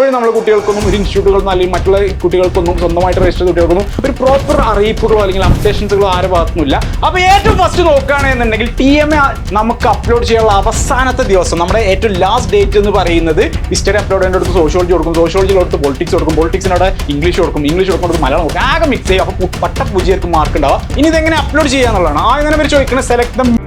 ഇപ്പോഴും നമ്മൾ കുട്ടികൾക്കൊന്നും ഒരു ഇൻസ്റ്റിറ്റ്യൂട്ടുകൾ അല്ലെങ്കിൽ മറ്റുള്ള കുട്ടികൾക്കൊന്നും സ്വന്തമായിട്ട് രജിസ്റ്റർ കുട്ടികൾക്കൊന്നും ഒരു പ്രോപ്പർ അറിയിപ്പുകളോ അല്ലെങ്കിൽ അപ്ഡേഷൻസുകളോ ആരും ഭാഗത്തുനിന്നില്ല അപ്പോൾ ഏറ്റവും ഫസ്റ്റ് നോക്കുകയാണെന്നുണ്ടെങ്കിൽ ടി എം എ നമുക്ക് അപ്ലോഡ് ചെയ്യാനുള്ള അവസാനത്തെ ദിവസം നമ്മുടെ ഏറ്റവും ലാസ്റ്റ് ഡേറ്റ് എന്ന് പറയുന്നത് ഹിസ്റ്ററി അപ്ലോഡ് ചെയ്യേണ്ട അടുത്ത് സോഷ്യോളജി കൊടുക്കും സോഷ്യോളജി കൊടുത്ത് പൊളിറ്റിക്സ് കൊടുക്കും പൊളിറ്റിക്സിനോട് ഇംഗ്ലീഷ് കൊടുക്കും ഇംഗ്ലീഷ് കൊടുക്കും മലയാളം കൊടുക്കും. ആകെ മിക്സ് ചെയ്യും. അപ്പോൾ പട്ട പൂജ്യർക്ക് മാർക്ക് ഉണ്ടാവും ഇനി ഇതെങ്ങനെ അപ്ലോഡ് ചെയ്യാന്നുള്ളതാണ്. ആ ഇങ്ങനെ അവർ ചോദിക്കുന്നത് സെലക്ട് ദ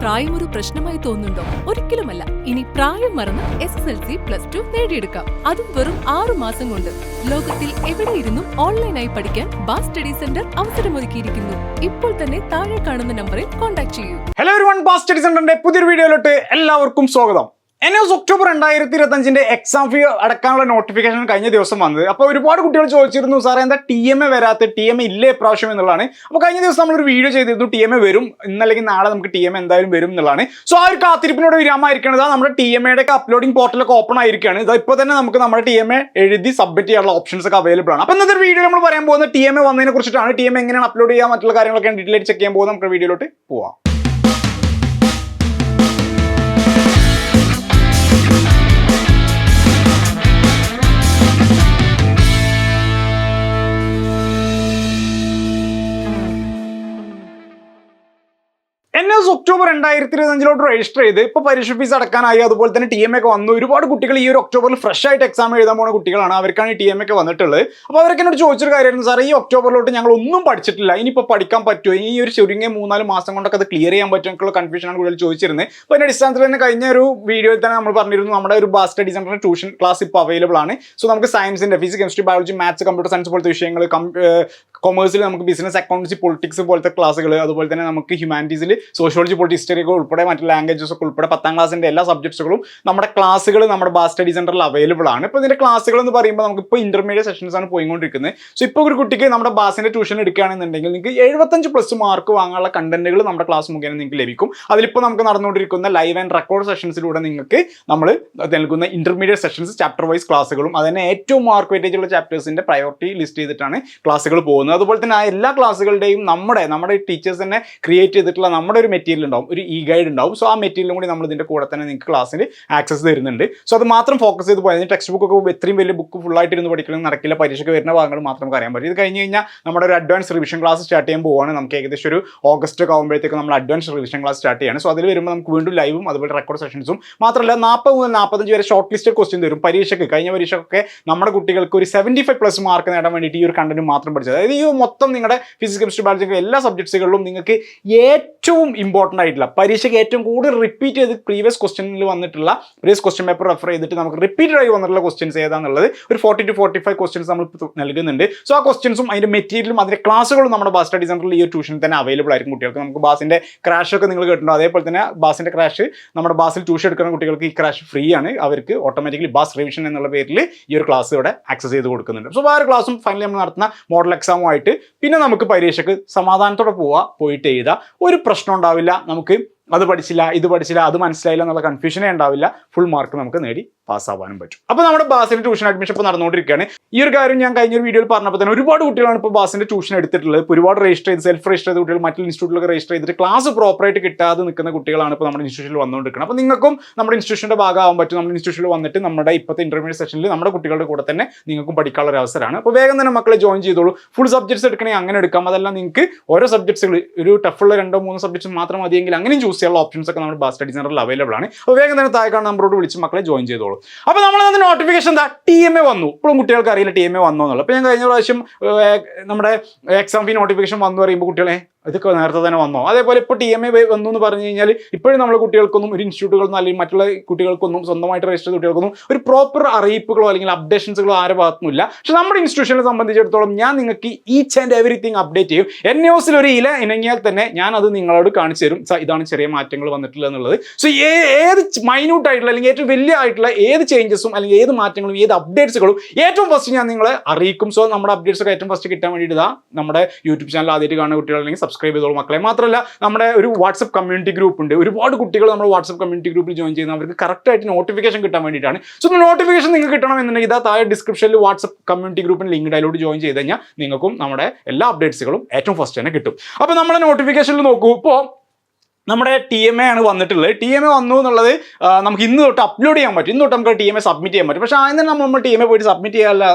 പ്രായം ഒരു പ്രശ്നമായി തോന്നുന്നുണ്ടോ? ഒരിക്കലുമല്ല. ഇനി പ്രായം മറന്ന് S S L C plus two നേടിയെടുക്കാം. അതും വെറും ആറു മാസം കൊണ്ട്. ലോകത്തിൽ എവിടെ ഇരുന്നും ഓൺലൈനായി പഠിക്കാൻ ബാസ് സ്റ്റഡി സെന്റർ അവസരമൊരുക്കിയിരിക്കുന്നു. ഇപ്പോൾ തന്നെ താഴെ കാണുന്ന നമ്പറിൽ കോൺടാക്ട് ചെയ്യൂ. ഹലോ പാസ് സ്റ്റഡി സെന്ററിന്റെ പുതിയൊരു വീഡിയോയിലോട്ട് എല്ലാവർക്കും സ്വാഗതം. എൻ എസ് ഒക്ടോബർ രണ്ടായിരത്തി ഇരുപത്തഞ്ചിന്റെ എക്സാം ഫീ അടക്കാനുള്ള നോട്ടിഫിക്കേഷൻ കഴിഞ്ഞ ദിവസം വന്നത്. അപ്പോൾ ഒരുപാട് കുട്ടികൾ ചോദിച്ചിരുന്നു സാറേ എന്താ ടി എം എ വരാത്ത? ടി എം എ ഇല്ലേ പ്രാവശ്യം എന്നുള്ളതാണ്. അപ്പോൾ കഴിഞ്ഞ ദിവസം നമ്മളൊരു വീഡിയോ ചെയ്തിരുന്നു ടി എം എ വരും ഇന്നല്ലെങ്കിൽ നാളെ നമുക്ക് ടി എം എ എന്തായാലും വരും എന്നുള്ളതാണ്. സോ ആ ഒരു കാത്തിരിപ്പിനോട് വിരാമായിരിക്കുന്നത് നമ്മുടെ ടി എം എയുടെ ഒക്കെ അപ്ലോഡിംഗ് പോർട്ടലൊക്കെ ഓപ്പൺ ആയിരിക്കുകയാണ്. ഇത് ഇപ്പോൾ തന്നെ നമുക്ക് നമ്മുടെ ടി എം എ എഴുതി സബ്മിറ്റ് ചെയ്യാനുള്ള ഓപ്ഷൻസ് ഒക്കെ അവൈലബിൾ ആണ്. അപ്പോൾ ഇന്നത്തെ വീഡിയോ നമ്മൾ പറയാൻ പോകുന്നത് ടി എം എ വന്നതിനെ കുറിച്ചിട്ടാണ്. ടി എം എങ്ങനെയാണ് അപ്ലോഡ് ചെയ്യാൻ മറ്റുള്ള കാര്യങ്ങളൊക്കെ ഡീറ്റെയിൽ ചെക്ക് ചെയ്യാൻ പോകുന്നത്. നമുക്ക് വീഡിയോയിലോട്ട് പോവാം. എൻ ഒക്ടോബർ രണ്ടായിരത്തി ഇരുപത്തഞ്ചിലോട്ട് രജിസ്റ്റർ ചെയ്ത് ഇപ്പോൾ പരീക്ഷ ഫീസ് അടക്കാനായി. അതുപോലെ തന്നെ ടി എം ഒക്കെ വന്നു. ഒരുപാട് കുട്ടികൾ ഈ ഒരു ഒക്ടോബറിൽ ഫ്രഷ് ആയിട്ട് എക്സാം എഴുതാൻ പോകുന്ന കുട്ടികളാണ്. അവർക്കാണ് ഈ ടി എം ഒക്കെ വന്നിട്ടുള്ളത്. അപ്പോൾ അവർക്ക് എന്നോട് ചോദിച്ചൊരു കാര്യമായിരുന്നു. സാർ ഈ ഒക്ടോബറിലോട്ട് ഞങ്ങൾ ഒന്നും പഠിച്ചിട്ടില്ല. ഇനിയിപ്പോൾ പഠിക്കാൻ പറ്റുമോ? ഈ ഒരു ചുരുങ്ങിയ മൂന്നാൽ മാസം കൊണ്ടൊക്കെ അത് ക്ലിയർ ചെയ്യാൻ പറ്റും എന്നൊക്കെയുള്ള കൺഫ്യൂഷനാണ് കൂടുതൽ ചോദിച്ചിരുന്നത് അപ്പോൾ അതിന്റെ അടിസ്ഥാനത്തിൽ തന്നെ കഴിഞ്ഞ ഒരു വീഡിയോയിൽ തന്നെ നമ്മൾ പറഞ്ഞിരുന്നു. നമ്മുടെ ഒരു ബാസ് സ്റ്റഡി സെന്റർ ട്യൂഷൻ ക്ലാസ് ഇപ്പോൾ അവൈലബിൾ ആണ്. സോ നമുക്ക് സയൻസിന്റെ physics chemistry biology maths computer science പോലത്തെ വിഷയങ്ങൾ കൊമേഴ്സിൽ നമുക്ക് ബിസിനസ് അക്കൗണ്ട്സ് പൊളിറ്റിക്സ് പോലത്തെ ക്ലാസ്സുകൾ അതുപോലെ തന്നെ നമുക്ക് ഹ്യൂമാനിറ്റീസിൽ സോഷ്യോളജി പൊളിറ്റി ഹിസ്റ്ററി ഒക്കെ ഉൾപ്പെടെ മറ്റ് ലാംഗ്വേജസ് ഒക്കെ ഉൾപ്പെടെ പത്താം ക്ലാസ്സിന്റെ എല്ലാ സബ്ജക്ട്സുകളും നമ്മുടെ ക്ലാസ്സുകൾ നമ്മുടെ ബാസ് സ്റ്റഡി സെന്ററിൽ അവൈലബിൾ ആണ്. ഇപ്പോൾ ഇതിന്റെ ക്ലാസ്സുകൾ എന്ന് പറയുമ്പോൾ നമുക്ക് ഇപ്പോൾ ഇന്റർമീഡിയറ്റ് സെഷൻസ് ആണ് പോയിക്കൊണ്ടിരിക്കുന്നത് സോ ഇപ്പോൾ ഒരു കുട്ടിക്ക് നമ്മുടെ ബാസിന്റെ ട്യൂഷൻ എടുക്കുകയാണെന്നുണ്ടെങ്കിൽ നിങ്ങൾക്ക് എഴുപത്തഞ്ച് പ്ലസ് മാർക്ക് വാങ്ങാനുള്ള കണ്ടന്റുകൾ നമ്മുടെ ക്ലാസ് മുഖേന നിങ്ങൾക്ക് ലഭിക്കും. അതിലിപ്പോൾ നമുക്ക് നടന്നുകൊണ്ടിരിക്കുന്ന ലൈവ് ആൻഡ് റെക്കോർഡ് സെഷൻസിലൂടെ നിങ്ങൾക്ക് നമ്മൾ നൽകുന്ന ഇന്റർമീഡിയറ്റ് സെഷൻസ് ചാപ്റ്റർ വൈസ് ക്ലാസ്സുകളും അതിന് ഏറ്റവും മാർക്ക് വെയിറ്റേജ് ഉള്ള ചാപ്റ്റേഴ്സിന്റെ പ്രയോറിറ്റി ലിസ്റ്റ് ചെയ്തിട്ടാണ് ക്ലാസ്സുകൾ പോകുന്നത്. അതുപോലെ തന്നെ ആ എല്ലാ ക്ലാസ്സുകളുടെയും നമ്മുടെ നമ്മുടെ ടീച്ചേഴ്സ് തന്നെ ക്രിയേറ്റ് ചെയ്തിട്ടുള്ള നമ്മുടെ ഒരു മെറ്റീരിയൽ ഉണ്ടാവും ഒരു ഇ ഗൈഡ് ഉണ്ടാവും. സോ ആ മെറ്റീരിയലും കൂടി നമ്മൾ ഇതിന്റെ കൂടെ തന്നെ നിങ്ങൾക്ക് ക്ലാസ്സിൽ ആക്സസ് തരുന്നുണ്ട്. സോ അത് മാത്രം ഫോക്കസ് ചെയ്ത് പോയാൽ ടെക്സ്റ്റ് ബുക്ക് ഒക്കെ ഇത്രയും വലിയ ബുക്ക് ഫുൾ ആയിട്ട് ഇരുന്ന് പഠിക്കണം നടക്കില്ല. പരീക്ഷയ്ക്ക് വരുന്ന ഭാഗങ്ങൾ മാത്രം അറിയാൻ പറ്റും. ഇത് കഴിഞ്ഞ് കഴിഞ്ഞാൽ നമ്മുടെ ഒരു അഡ്വാൻസ് റിവിഷൻ ക്ലാസ് സ്റ്റാർട്ട് ചെയ്യാൻ പോവാണ് നമുക്ക് ഏകദേശം ഒരു ഓഗസ്റ്റ് ഒക്കെ ആകുമ്പോഴത്തേക്ക് നമ്മൾ അഡ്വാൻസ് റിവിഷൻ ക്ലാസ് സ്റ്റാർട്ട് ചെയ്യാണ്. സോ അതിൽ വരുമ്പോൾ നമുക്ക് വീണ്ടും ലൈവും അതുപോലെ റെക്കോർഡ് സെഷൻസും മാത്രമല്ല നാൽപ്പത് മുതൽ നാൽപ്പത്തഞ്ച് വരെ ഷോർട്ട് ലിസ്റ്റഡ് ക്വസ്റ്റ്യൻ തരും. പരീക്ഷയ്ക്ക് കഴിഞ്ഞ പരീക്ഷയ്ക്കൊക്കെ നമ്മുടെ കുട്ടികൾക്ക് ഒരു സെവന്റി ഫൈവ് പ്ലസ് മാർക്ക് നേടാൻ വേണ്ടിയിട്ട് ഈ ഒരു കണ്ടന്റ് മാത്രം പഠിച്ചത്. അതായത് ഈ മൊത്തം നിങ്ങളുടെ ഫിസിക്സ് കെമിസ്ട്രി ബയോളജി എല്ലാ സബ്ജക്ട്സുകളിലും നിങ്ങൾക്ക് ഏറ്റവും ഇമ്പോർട്ടന്റ് ആയിട്ടുള്ള പരീക്ഷയ്ക്ക് ഏറ്റവും കൂടുതൽ റിപ്പീറ്റ് ചെയ്ത് പ്രീവിയസ് ക്വസ്റ്റ്യനിൽ വന്നിട്ടുള്ള പ്രീവിയസ് ക്വസ്റ്റ്യൻ പേപ്പർ റെഫർ ചെയ്തിട്ട് നമുക്ക് റിപ്പീറ്റഡ് ആയി വന്നിട്ടുള്ള ക്വസ്റ്റ്യൻസ് ഏതാണെന്നുള്ളത് ഒരു forty to forty five questions നമ്മൾ നൽകുന്നുണ്ട്. സോ ആ ക്വസ്റ്റ്യൻസും അതിന്റെ മെറ്റീരിയലും അതിന്റെ ക്ലാസ്സുകളും നമ്മുടെ ബാസ് സ്റ്റഡി സെന്ററിൽ ഈ ഒരു ട്യൂഷനിൽ തന്നെ അവൈലബിൾ ആയിരിക്കും കുട്ടികൾക്ക്. നമുക്ക് ബാസിന്റെ ക്രാഷ് ഒക്കെ നിങ്ങൾ കേട്ടിട്ടുണ്ടോ? അതേപോലെ തന്നെ ബാസിന്റെ ക്രാഷ് നമ്മുടെ ബാസിൽ ട്യൂഷൻ എടുക്കുന്ന കുട്ടികൾക്ക് ഈ ക്രാഷ് ഫ്രീ ആണ്. അവർക്ക് ഓട്ടോമാറ്റിക്കലി ബാസ് റിവിഷൻ എന്നുള്ള പേരിൽ ഈ ഒരു ക്ലാസ് ഇവിടെ ആക്സസ് ചെയ്ത് കൊടുക്കുന്നുണ്ട്. സോ ആ ഒരു ക്ലാസ്സും ഫൈനലി നമ്മൾ നടത്തുന്ന മോഡൽ എക്സാമുമായിട്ട് പിന്നെ നമുക്ക് പരീക്ഷയ്ക്ക് സമാധാനത്തോടെ പോവുക പോയിട്ട് എഴുതുക ഒരു പ്രശ്നം ഉണ്ടാവില്ല നമുക്ക് അത് പഠിച്ചില്ല ഇത് പഠിച്ചില്ല അത് മനസ്സിലായില്ല എന്നുള്ള കൺഫ്യൂഷനേ ഉണ്ടാവില്ല. ഫുൾ മാർക്ക് നമുക്ക് നേടി പാസ്സാവാനും പറ്റും. അപ്പോൾ നമ്മുടെ ബാസിന്റെ ട്യൂഷൻ അഡ്മിഷൻ ഇപ്പോൾ നടന്നുകൊണ്ടിരിക്കുകയാണ്. ഈ ഒരു കാര്യം ഞാൻ കഴിഞ്ഞ ഒരു വീഡിയോയിൽ പറഞ്ഞപ്പോൾ തന്നെ ഒരുപാട് കുട്ടികളാണ് ഇപ്പോൾ ബാസിന്റെ ട്യൂഷൻ എടുത്തിട്ടുള്ളത്. ഒരുപാട് രജിസ്റ്റർ ചെയ്ത് സെൽഫ് രജിസ്റ്റർ ചെയ്ത കുട്ടികൾ മറ്റുള്ള ഇൻസ്റ്റിറ്റ്യൂട്ടിലൊക്കെ രജിസ്റ്റർ ചെയ്തിട്ട് ക്ലാസ് പ്രോപ്പറായിട്ട് കിട്ടാതെ നിൽക്കുന്ന കുട്ടികളാണ് ഇപ്പോൾ നമ്മുടെ ഇൻസ്റ്റിറ്റ്യൂഷനിൽ വന്നുകൊണ്ടിരിക്കുന്നത്. അപ്പോൾ നിങ്ങൾക്കും നമ്മുടെ ഇൻസ്റ്റിറ്റ്യൂഷന്റെ ഭാഗമാകാൻ പറ്റും. നമ്മുടെ ഇൻസ്റ്റിറ്റ്യൂഷനിൽ വന്നിട്ട് നമ്മുടെ ഇപ്പോഴത്തെ ഇന്റർമീഡിയറ്റ് സെഷനിൽ നമ്മുടെ കുട്ടികളുടെ കൂടെ തന്നെ നിങ്ങൾക്കും പഠിക്കാനുള്ള അവസരമാണ്. അപ്പോൾ വേഗം തന്നെ മക്കളെ ജോയിൻ ചെയ്തോളൂ. ഫുൾ സബ്ജക്ട്സ് എടുക്കണമെങ്കിൽ അങ്ങനെ എടുക്കാം. അതല്ല നിങ്ങൾക്ക് ഓരോ സബ്ജക്ട്സുകൾ ഒരു ടഫുള്ള രണ്ടോ മൂന്നോ സബ്ജക്ട്സ് മാത്രം മതിയെങ്കിൽ അങ്ങനെയും ചൂസ് ചെയ്യാനുള്ള ഓപ്ഷൻസ് ഒക്കെ നമ്മുടെ ബാസ് സ്റ്റഡി സെന്ററിൽ അവൈലബിൾ ആണ്. അപ്പോൾ വേഗം തന്നെ താഴെ കാണുന്ന നമ്പറോട് വിളിച്ച് മക്കളെ ജോയിൻ ചെയ്തോളൂ. അപ്പോൾ നമ്മൾ അതിന് നോട്ടിഫിക്കേഷൻ എന്താ ടി എം എ വന്നു. ഇപ്പോഴും കുട്ടികൾക്ക് അറിയില്ല ടി എം എ വന്നോ എന്നുള്ളത്. അപ്പോൾ ഞാൻ കഴിഞ്ഞ പ്രാവശ്യം നമ്മുടെ എക്സാം ഫീ നോട്ടിഫിക്കേഷൻ വന്നു പറയുമ്പോൾ കുട്ടികളെ ഇതൊക്കെ നേരത്തെ തന്നെ വന്നോ? അതേപോലെ ഇപ്പോൾ ടി എം എ വന്നു എന്ന് പറഞ്ഞു കഴിഞ്ഞാൽ ഇപ്പോഴും നമ്മൾ കുട്ടികൾക്കൊന്നും ഒരു ഇൻസ്റ്റിറ്റ്യൂട്ടുകളൊന്നും അല്ലെങ്കിൽ മറ്റുള്ള കുട്ടികൾക്കൊന്നും സ്വന്തമായിട്ട് രജിസ്റ്റർ കുട്ടികൾക്കൊന്നും ഒരു പ്രോപ്പർ അറിയിപ്പുകളോ അല്ലെങ്കിൽ അപ്ഡേഷൻസുകളോ ആരെ ഭാഗത്തുനിന്നില്ല പക്ഷെ നമ്മുടെ ഇൻസ്റ്റിറ്റ്യൂഷനെ സംബന്ധിച്ചിടത്തോളം ഞാൻ നിങ്ങൾക്ക് ഈച്ച് ആൻഡ് എവറിത്തിങ് അപ്ഡേറ്റ് ചെയ്യും. എൻ ന്യൂസിൽ ഒരു ഇല ഇണങ്ങിയാൽ തന്നെ ഞാൻ അത് നിങ്ങളോട് കാണിച്ചു തരും. ഇതാണ് ചെറിയ മാറ്റങ്ങൾ വന്നിട്ടുള്ളത് എന്നുള്ളത്. സോ ഏത് മൈന്യൂട്ട് ആയിട്ടുള്ള അല്ലെങ്കിൽ ഏറ്റവും വലിയ ആയിട്ടുള്ള ഏത് ചേഞ്ചസും അല്ലെങ്കിൽ ഏത് മാറ്റങ്ങളും ഏത് അപ്ഡേറ്റ്സുകളും ഏറ്റവും ഫസ്റ്റ് ഞാൻ നിങ്ങളെ അറിയിക്കും. സോ നമ്മുടെ അപ്ഡേറ്റ്സ് ഒക്കെ ഏറ്റവും ഫസ്റ്റ് കിട്ടാൻ വേണ്ടിയിട്ട് നമ്മുടെ യൂട്യൂബ് ചാനൽ ആദ്യമായിട്ട് കാണുന്ന കുട്ടികളാണെങ്കിൽ സബ്സ്ക്രൈബ് ചെയ്തോളൂ മക്കളെ. മാത്രമല്ല നമ്മുടെ ഒരു വാട്സപ്പ് കമ്മ്യൂണിറ്റി ഗ്രൂപ്പ് ഉണ്ട്. ഒരുപാട് കുട്ടികൾ നമ്മുടെ വാട്സപ്പ് കമ്മ്യൂണിറ്റി ഗ്രൂപ്പിൽ ജോയിൻ ചെയ്യുന്ന അവർക്ക് കറക്റ്റായിട്ട് നോട്ടിഫിക്കേഷൻ കിട്ടാൻ വേണ്ടിയിട്ടാണ്. സോ നോട്ടിഫിക്കേഷൻ നിങ്ങൾക്ക് കിട്ടണമെന്നുണ്ടെങ്കിൽ ഇതാ താഴെ ഡിസ്ക്രിപ്ഷനിൽ വാട്സപ്പ് കമ്മ്യൂണിറ്റി ഗ്രൂപ്പിന് ലിങ്ക് ഡയലോട്ട് ജോയിൻ ചെയ്ത് കഴിഞ്ഞാൽ നിങ്ങൾക്കും നമ്മുടെ എല്ലാ അപ്ഡേറ്റ്സുകളും ഏറ്റവും ഫസ്റ്റ് തന്നെ കിട്ടും. അപ്പോൾ നമ്മുടെ നോട്ടിഫിക്കേഷനിൽ നോക്കൂ. ഇപ്പോൾ നമ്മുടെ ടി എം എ ആണ് വന്നിട്ടുള്ളത്. ടി എം എ വന്നു എന്നുള്ളത് നമുക്ക് ഇന്ന് തൊട്ട് അപ്ലോഡ് ചെയ്യാൻ പറ്റും. ഇന്ന് തൊട്ട് നമുക്ക് ടി എം എ സബ്മിറ്റ് ചെയ്യാൻ പറ്റും. പക്ഷേ ആദ്യം തന്നെ നമ്മൾ ടി എം എ പോയിട്ട് സബ്മിറ്റ് ചെയ്യാനുള്ള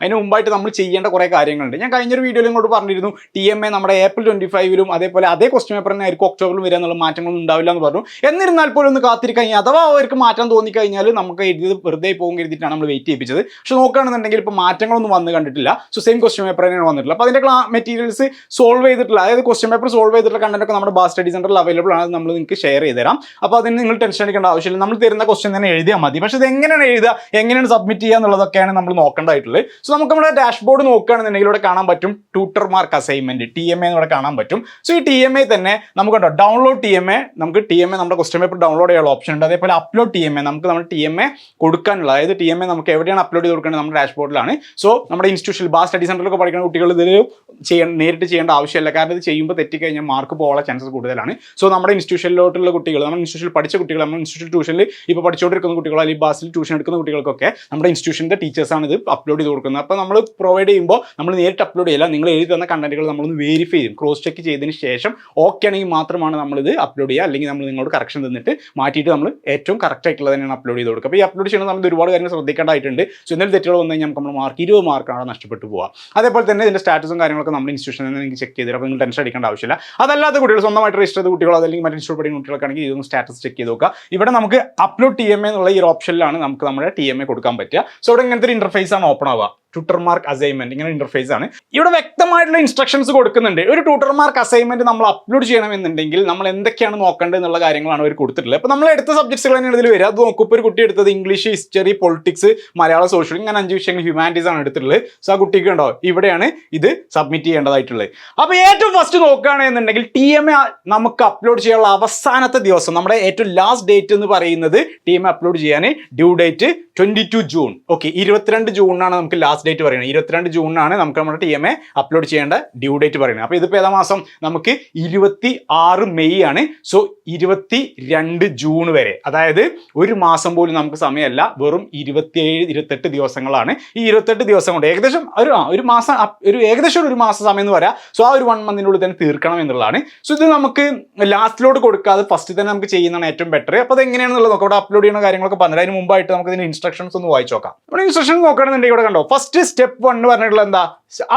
അതിന് മുമ്പായിട്ട് നമ്മൾ ചെയ്യേണ്ട കുറേ കാര്യങ്ങളുണ്ട്. ഞാൻ കഴിഞ്ഞൊരു വീഡിയോയിൽ ഇങ്ങോട്ട് പറഞ്ഞിരുന്നു ടി എം എ നമ്മുടെ ഏപ്രിൽ ട്വന്റി ഫൈവിലും അതേപോലെ അതേ ക്വസ്റ്റ്യൻ പേപ്പർ തന്നെ ആയിരിക്കും ഒക്ടോബറിലും വരിക എന്നുള്ള മാറ്റങ്ങളൊന്നും ഉണ്ടാവില്ല എന്ന് പറഞ്ഞു. എന്നിരുന്നാൽ പോലും ഒന്ന് കാത്തിരിക്കഴിഞ്ഞാൽ അഥവാ അവർക്ക് മാറ്റം തോന്നിക്കഴിഞ്ഞാൽ നമുക്ക് എഴുതിയത് വെറുതെ പോകും കരുതിയിട്ടാണ് നമ്മൾ വെയിറ്റ് ചെയ്യിപ്പിച്ചത്. പക്ഷേ നോക്കുകയാണെന്നുണ്ടെങ്കിൽ ഇപ്പോൾ മാറ്റങ്ങളൊന്നും വന്ന് കണ്ടിട്ടില്ല. സോ സെയിം ക്വസ്റ്റ്യൻ പേപ്പർ തന്നെയാണ് വന്നിട്ടുള്ളത്. അപ്പോൾ അതിന്റെ മെറ്റീരിയൽസ് സോൾവ് ചെയ്തിട്ടുള്ള അതായത് ക്വസ്റ്റ്യൻ പേപ്പർ സോൾവ് ചെയ്തിട്ടുള്ള കണ്ടന്റൊക്കെ നമ്മുടെ ബാസ് സ്റ്റഡി സെന്ററിൽ അവൈലബിൾ ആണ്. അത് നമ്മൾ നിങ്ങൾക്ക് ഷെയർ ചെയ്ത് തരാം അപ്പോൾ അതിന് നിങ്ങൾ ടെൻഷൻ അടിക്കേണ്ട ആവശ്യമില്ല. നമ്മൾ തരുന്ന ക്വസ്റ്റ്യൻ തന്നെ എഴുതിയാൽ മതി. പക്ഷേ ഇത് എങ്ങനെയാണ് എഴുതുക? എങ്ങനെയാണ് സബ്മിറ്റ് ചെയ്യുക എന്നുള്ളതൊക്കെയാണ് നമ്മൾ നോക്കേണ്ടതായിട്ടുള്ളത്. സോ നമുക്ക് നമ്മുടെ ഡാഷ്ബോർഡ് നോക്കുകയാണെന്നുണ്ടെങ്കിൽ ഇവിടെ കാണാൻ പറ്റും tutor mark assignment T M A ഇവിടെ കാണാൻ പറ്റും. സോ ഈ ടി എം എ തന്നെ നമുക്ക് കണ്ടോ ഡൗൺലോഡ് ടി എം എ നമുക്ക് ടി എം എ നമ്മുടെ ക്വസ്റ്റ്യൻ പേപ്പർ ഡൗൺലോഡ് ചെയ്യാനുള്ള ഓപ്ഷൻ ഉണ്ട്. അതേപോലെ അപ്ലോഡ് ടി എം എ നമുക്ക് നമ്മുടെ ടി എം എ കൊടുക്കാനുള്ള അതായത് ടി എം എ നമുക്ക് എവിടെയാണ് അപ്ലോഡ് ചെയ്ത് കൊടുക്കേണ്ടത് നമ്മുടെ ഡാഷ്ബോർഡിലാണ് സോ നമ്മുടെ ഇൻസ്റ്റിറ്റ്യൂഷനിൽ ബാ സ്റ്റഡി സെന്ററിലൊക്കെ പഠിക്കുന്ന കുട്ടികൾ ഇതിൽ ചെയ്യേണ്ട നേരിട്ട് ചെയ്യേണ്ട ആവശ്യമില്ല. കാരണം ഇത് ചെയ്യുമ്പോൾ തെറ്റിക്കഴിഞ്ഞാൽ മാർക്ക് പോകാനുള്ള ചാൻസസ് കൂടുതലാണ്. സോ നമ്മുടെ ഇൻസ്റ്റിറ്റ്യൂഷനിലോട്ടുള്ള കുട്ടികൾ നമ്മുടെ ഇൻസ്റ്റിറ്റ്യൂഷനിൽ പഠിച്ച കുട്ടികൾ നമ്മുടെ ഇൻസ്റ്റിറ്റ്യൂഷൻ ട്യൂഷനിൽ ഇപ്പോൾ പഠിച്ചുകൊണ്ടിരിക്കുന്ന കുട്ടികൾ അല്ലെങ്കിൽ ബാസിൽ ട്യൂഷൻ എടുക്കുന്ന കുട്ടികൾക്കൊക്കെ നമ്മുടെ ഇൻസ്റ്റിറ്റ്യൂഷന്റെ ടീച്ചേഴ്സാണ് ഇത് അപ്ലോഡ് ചെയ്ത് കൊടുക്കുന്നത്. അപ്പോൾ നമ്മൾ പ്രൊവൈഡ് ചെയ്യുമ്പോൾ നമ്മൾ നേരിട്ട് അപ്ലോഡ് ചെയ്യില്ല. നിങ്ങൾ എഴുതി തന്ന കണ്ടന്റുകൾ നമ്മളൊന്ന് വെരിഫൈ ചെയ്യും. ക്രോസ് ചെക്ക് ചെയ്തതിന് ശേഷം ഓക്കെ ആണെങ്കിൽ മാത്രമാണ് നമ്മളിത് അപ്ലോഡ് ചെയ്യുക. അല്ലെങ്കിൽ നമ്മൾ നിങ്ങളോട് കറക്ഷൻ തന്നിട്ട് മാറ്റിയിട്ട് നമ്മൾ ഏറ്റവും കറക്റ്റ് ആയിട്ടുള്ള തന്നെയാണ് അപ്ലോഡ് ചെയ്ത് കൊടുക്കുക. അപ്പോൾ ഈ അപ്ലോഡ് ചെയ്യുന്നത് നമ്മൾ ഒരുപാട് കാര്യങ്ങൾ ശ്രദ്ധിക്കേണ്ടതായിട്ടുണ്ട്. സോ എന്തെങ്കിലും തെറ്റുകൾ വന്നു കഴിഞ്ഞാൽ നമുക്ക് നമ്മൾ മാർക്ക് ഇരുപത് മാർക്കാണ് നഷ്ടപ്പെട്ടു പോവുക. അതേപോലെ തന്നെ ഇതിന്റെ സ്റ്റാറ്റസും കാര്യങ്ങളൊക്കെ നമ്മൾ ഇൻസ്റ്റിറ്റ്യൂഷനിൽ നിന്ന് ചെക്ക് ചെയ്തിട്ട് അപ്പോൾ നിങ്ങൾ ടെൻഷൻ അടിക്കേണ്ട ആവശ്യമില്ല. അതല്ലാത്ത കുട്ടികൾ സ്വന്തമായിട്ട് രജിസ്റ്റർ ചെയ്ത കുട്ടികളോ മറ്റു ഇൻസ്റ്റിറ്റ്യൂട്ട് പഠിക്കുന്ന കുട്ടികൾക്കാണെങ്കിൽ ഇതൊന്ന് സ്റ്റാറ്റസ് ചെക്ക് ചെയ്ത് നോക്കുക. ഇവിടെ നമുക്ക് അപ്ലോഡ് ടി എ എന്നുള്ള ഈ ഓപ്ഷനിലാണ് നമുക്ക് നമ്മുടെ ടി എം എ കൊടുക്കാൻ പറ്റുക. സോ ഇവിടെ ഇങ്ങനത്തെ ഒരു ഇന്റർഫേസ് ആണ് ഓപ്പൺ ആവുക. ട്യൂട്ടർ മാർക്ക് അസൈൻമെന്റ് ഇങ്ങനെ ഇന്റർഫേസ് ആണ്. ഇവിടെ വ്യക്തമായിട്ടുള്ള ഇൻസ്ട്രക്ഷൻസ് കൊടുക്കുന്നുണ്ട്. ഒരു ട്യൂട്ടർ മാർക്ക് അസൈൻമെന്റ് നമ്മൾ അപ്ലോഡ് ചെയ്യണമെന്നുണ്ടെങ്കിൽ നമ്മൾ എന്തൊക്കെയാണ് നോക്കേണ്ടത് എന്നുള്ള കാര്യങ്ങളാണ് അവർ കൊടുത്തിട്ടുള്ളത്. അപ്പോൾ നമ്മൾ എടുത്ത സബ്ജക്ട്സുകൾ തന്നെയാണ് ഇതിൽ വരിക. അത് നോക്കുമ്പോൾ ഒരു കുട്ടി എടുത്തത് English history politics Malayalam social ഇങ്ങനെ അഞ്ച് വിഷയങ്ങൾ ഹ്യൂമാനിറ്റീസ് ആണ് എടുത്തിട്ടുള്ളത്. സോ ആ കുട്ടിക്ക് ഉണ്ടോ? ഇവിടെയാണ് ഇത് സബ്മിറ്റ് ചെയ്യേണ്ടതായിട്ടുള്ളത്. അപ്പോൾ ഏറ്റവും ഫസ്റ്റ് നോക്കുകയാണെന്നുണ്ടെങ്കിൽ ടി എം എ നമുക്ക് അപ്ലോഡ് ചെയ്യാനുള്ള അവസാനത്തെ ദിവസം നമ്മുടെ ഏറ്റവും ലാസ്റ്റ് ഡേറ്റ് എന്ന് പറയുന്നത് ടി എം എ അപ്ലോഡ് ചെയ്യാൻ due date twenty two June okay ഇരുപത്തിരണ്ട് ജൂണിനാണ് നമുക്ക് ലാസ്റ്റ് ഡേറ്റ് പറയുന്നത്. ഇരുപത്തിരണ്ട് ജൂണിനാണ് നമുക്ക് നമ്മുടെ ടി എം എ അപ്ലോഡ് ചെയ്യേണ്ട ഡ്യൂ ഡേറ്റ് പറയുന്നത്. അപ്പോൾ ഇതിപ്പോൾ ഏതാ മാസം? നമുക്ക് ഇരുപത്തി ആറ് മെയ് ആണ്. സോ ഇരുപത്തി രണ്ട് ജൂൺ വരെ. അതായത് ഒരു മാസം പോലും നമുക്ക് സമയമല്ല. വെറും ഇരുപത്തിയേഴ് ഇരുപത്തെട്ട് ദിവസങ്ങളാണ്. ഈ ഇരുപത്തെട്ട് ദിവസം കൊണ്ട് ഏകദേശം ഒരു ആ ഒരു മാസം ഒരു ഏകദേശം ഒരു മാസം സമയം എന്ന് പറയാം. സോ ആ ഒരു വൺ മന്തിനുള്ളിൽ തന്നെ തീർക്കണം എന്നുള്ളതാണ്. സോ ഇത് നമുക്ക് ലാസ്റ്റിലോട്ട് കൊടുക്കാതെ ഫസ്റ്റ് തന്നെ നമുക്ക് ചെയ്യുന്നതാണ് ഏറ്റവും ബെറ്റർ അപ്പോൾ അത് എങ്ങനെയാണെന്നുള്ളത് നോക്കാം. അവിടെ അപ്ലോഡ് ചെയ്യുന്ന കാര്യങ്ങളൊക്കെ പറഞ്ഞത് അതിന് മുമ്പായിട്ട് നമുക്ക് ഇതിന്റെ ഇൻസ്ട്രക്ഷൻസ് ഒന്ന് വായിച്ചു നോക്കാം നമ്മൾ ഇൻസ്ട്രക്ഷൻ നോക്കുകയാണെന്നുണ്ടെങ്കിൽ ഇവിടെ കണ്ടോ ഫസ്റ്റ് സ്റ്റെപ്പ് വൺ പറഞ്ഞിട്ടുള്ള എന്താ?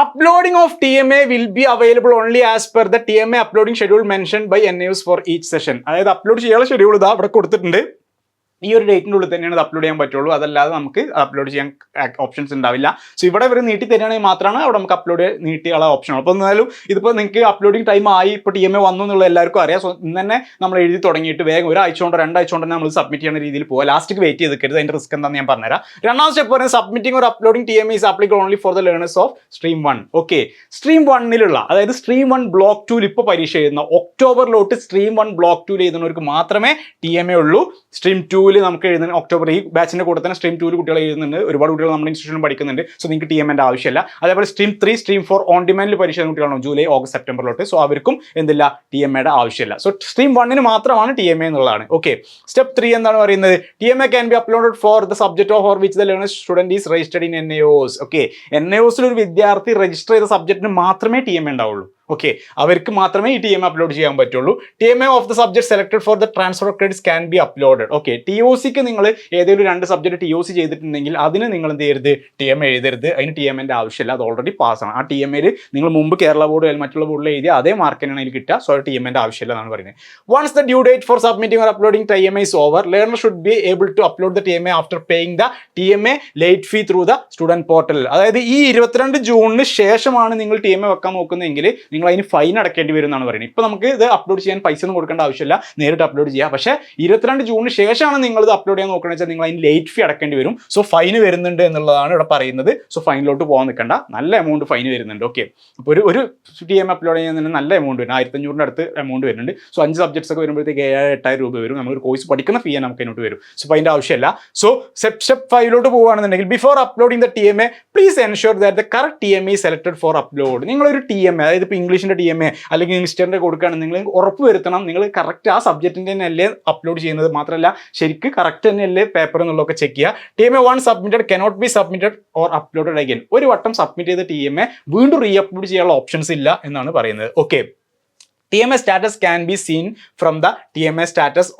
Uploading of T M A will be available only as per the T M A uploading schedule mention by N for each session അതായത് അപ്ലോഡ് ചെയ്യാനുള്ള ഷെഡ്യൂൾ ഇതാ അവിടെ കൊടുത്തിട്ടുണ്ട്. ഈ ഒരു ഡേറ്റിന്റെ ഉള്ളിൽ തന്നെയാണ് അത് അപ്ലോഡ് ചെയ്യാൻ പറ്റുള്ളൂ. അതല്ലാതെ നമുക്ക് അപ്ലോഡ് ചെയ്യാൻ ഓപ്ഷൻസ് ഉണ്ടാവില്ല. സോ ഇവിടെ ഇവർ നീട്ടി തരികയാണെങ്കിൽ മാത്രമാണ് അവിടെ നമുക്ക് അപ്ലോഡ് നീട്ടിയുള്ള ഓപ്ഷൻ അപ്പോൾ എന്നാലും ഇതിപ്പോൾ നിങ്ങൾക്ക് അപ്ലോഡിംഗ് ടൈം ആയി. ഇപ്പോൾ ടി എം എ വന്നു എന്നുള്ള എല്ലാവർക്കും അറിയാം. സോ ഇന്ന് തന്നെ നമ്മൾ എഴുതി തുടങ്ങിയിട്ട് വേഗം ഒരാഴ്ച കൊണ്ടോ രണ്ടാഴ്ച കൊണ്ടോ നമ്മൾ സബ്മിറ്റ് ചെയ്യുന്ന രീതിയിൽ പോകുക ലാസ്റ്റിക്ക് വെയിറ്റ് ചെയ്ത് നിൽക്കരുത് അതിന്റെ റിസ്ക് എന്താണെന്ന് ഞാൻ പറഞ്ഞുതരാം. രണ്ടാം സ്റ്റെപ്പ് പറയുന്നത് സബ്മിറ്റിംഗ് ഒരു uploading T M is applicable only for the learners of stream one okay stream വണ്ണിലുള്ള അതായത് സ്ട്രീം വൺ ബ്ലോക്ക് ടൂൽ ഇപ്പോൾ പരീക്ഷ എഴുതുന്ന ഒക്ടോബറിലോട്ട് സ്ട്രീം വൺ ബ്ലോക്ക് ടൂൽ എഴുതുന്നവർക്ക് മാത്രമേ ടി എം എ ഉള്ളൂ. സ്ട്രീം ടൂവിൽ നമുക്ക് എഴുതുന്ന ഒക്ടോബർ ഈ ബാച്ചിന്റെ കൂടെ തന്നെ സ്ട്രീം ടൂവിൽ കുട്ടികൾ എഴുതുന്നുണ്ട്. ഒരുപാട് കുട്ടികൾ നമ്മുടെ ഇൻസ്റ്റിറ്റ്യൂഷനിൽ പഠിക്കുന്നുണ്ട്. സോ നിങ്ങൾക്ക് ടി എം എന്റെ ആവശ്യമില്ല. അതേപോലെ stream three stream four on ഡിമാൻഡിൽ പരീക്ഷ കുട്ടികളാണ്? July August സെപ്റ്റംബറിലോട്ട്. സോ അവർക്കും എന്തില്ല ടി എം എയുടെ ആവശ്യമില്ല. സോ സ്ട്രീം വണ്ണിന് മാത്രമാണ് ടി എം എ എന്നുള്ളതാണ്. ഓക്കെ സ്റ്റെപ്പ് ത്രീ എന്താണ് പറയുന്നത്? T M A can be uploaded for the subject of for which the learners student is registered in N A O S okay N Ozil ഒരു വിദ്യാർത്ഥി register ചെയ്ത സബ്ജക്റ്റിന് മാത്രമേ T M A ഉണ്ടാവുള്ളൂ. Okay അവർക്ക് മാത്രമേ ഈ ടി എം അപ്ലോഡ് ചെയ്യാൻ പറ്റുള്ളൂ T M A of the subject selected for the transfer credits can be uploaded okay T O സിക്ക് നിങ്ങൾ ഏതെങ്കിലും രണ്ട് സബ്ജക്ട് ടി ഒ സി ചെയ്തിട്ടുണ്ടെങ്കിൽ അതിന് നിങ്ങൾ എന്ത് ചെയ്യരുത് ടി എം എഴുതരുത് അതിന് ടി എം എന്റെ ആവശ്യമില്ല അത് ഓൾറെഡി പാസ്സാണ് ആ ടി എം എയിൽ നിങ്ങൾ മുമ്പ് കേരള ബോർഡ് മറ്റുള്ള ബോർഡിൽ എഴുതി അതേ മാർക്ക് തന്നെയാണ് അതിൽ കിട്ടുക സോ ടി എം എന്റെ ആവശ്യമില്ല എന്നാണ് പറയുന്നത് once the due date for submitting or uploading T M A is over learner should be able to upload the T M A after paying the T M A late fee through the student portal അതായത് ഈ ഇരുപത്തിരണ്ട് ജൂണിന് ശേഷമാണ് നിങ്ങൾ T M A വെക്കാൻ നോക്കുന്നതെങ്കിൽ നിങ്ങൾ അതിന് fine അടക്കേണ്ടി വരും എന്നാണ് പറയുന്നത്. ഇപ്പോൾ നമുക്ക് ഇത് അപ്ലോഡ് ചെയ്യാൻ പൈസ ഒന്നും കൊടുക്കേണ്ട ആവശ്യമില്ല. നേരിട്ട് അപ്ലോഡ് ചെയ്യാം. പക്ഷേ ഇരുപത്തിരണ്ട് ജൂണിന് ശേഷമാണ് നിങ്ങൾ ഇത് അപ്ലോഡ് ചെയ്യാൻ നോക്കണമെന്ന് വെച്ചാൽ നിങ്ങൾ അതിന് ലേറ്റ് ഫീ അടക്കേണ്ടി വരും. സോ ഫൈൻ വരുന്നുണ്ട് എന്നുള്ളതാണ് ഇവിടെ പറയുന്നത്. സോ ഫൈനിലോട്ട് പോകാൻ നിൽക്കണ്ട. നല്ല എമൗണ്ട് ഫൈൻ വരുന്നുണ്ട്. ഓക്കെ അപ്പോൾ ഒരു ഒരു ടി എം അപ്ലോഡ് ചെയ്യാൻ തന്നെ നല്ല എമൗണ്ട് വരും. ആയിരത്തഞ്ഞൂറിന്റെ അടുത്ത് എമൗണ്ട് വരുന്നുണ്ട്. സോ അഞ്ച് സബ്ജക്ട്സ് ഒക്കെ വരുമ്പോഴത്തേക്ക് ഏഴ് എട്ടായിരം രൂപ വരും. ഒരു കോഴ്സ് പഠിക്കുന്ന ഫീ നമുക്ക് അതിനോട്ട് വരും. സോ അപ്പോൾ അതിന്റെ ആവശ്യമില്ല. സോ സ്റ്റെപ്പ് സ്റ്റെപ്പ് ഫൈവിലോട്ട് പോകുകയാണെന്നുണ്ടെങ്കിൽ before uploading the T M A please ensure that the correct T M E selected for upload നിങ്ങളൊരു ടി എം എ അതായത് ഇപ്പോൾ ഇംഗ്ലീഷിന്റെ ടി എം എ അല്ലെങ്കിൽ ഇൻസ്റ്റന്റെ കൊടുക്കുകയാണ് നിങ്ങൾ ഉറപ്പ് വരുത്തണം. നിങ്ങൾ കറക്റ്റ് ആ സബ്ജക്റ്റിന്റെ തന്നെ അല്ലേ അപ്ലോഡ് ചെയ്യുന്നത്. മാത്രമല്ല ശരിക്ക് കറക്റ്റ് തന്നെ അല്ലേ പേപ്പർ എന്നുള്ളതൊക്കെ ചെക്ക് ചെയ്യുക. T M A one submitted cannot be submitted or uploaded again ഒരു വട്ടം സബ്മിറ്റ് ചെയ്ത ടി എം എ വീണ്ടും റീ അപ്ലോഡ് ചെയ്യാനുള്ള ഓപ്ഷൻസ് ഇല്ല എന്നാണ് പറയുന്നത്. Okay T M A status can be seen from the T M A status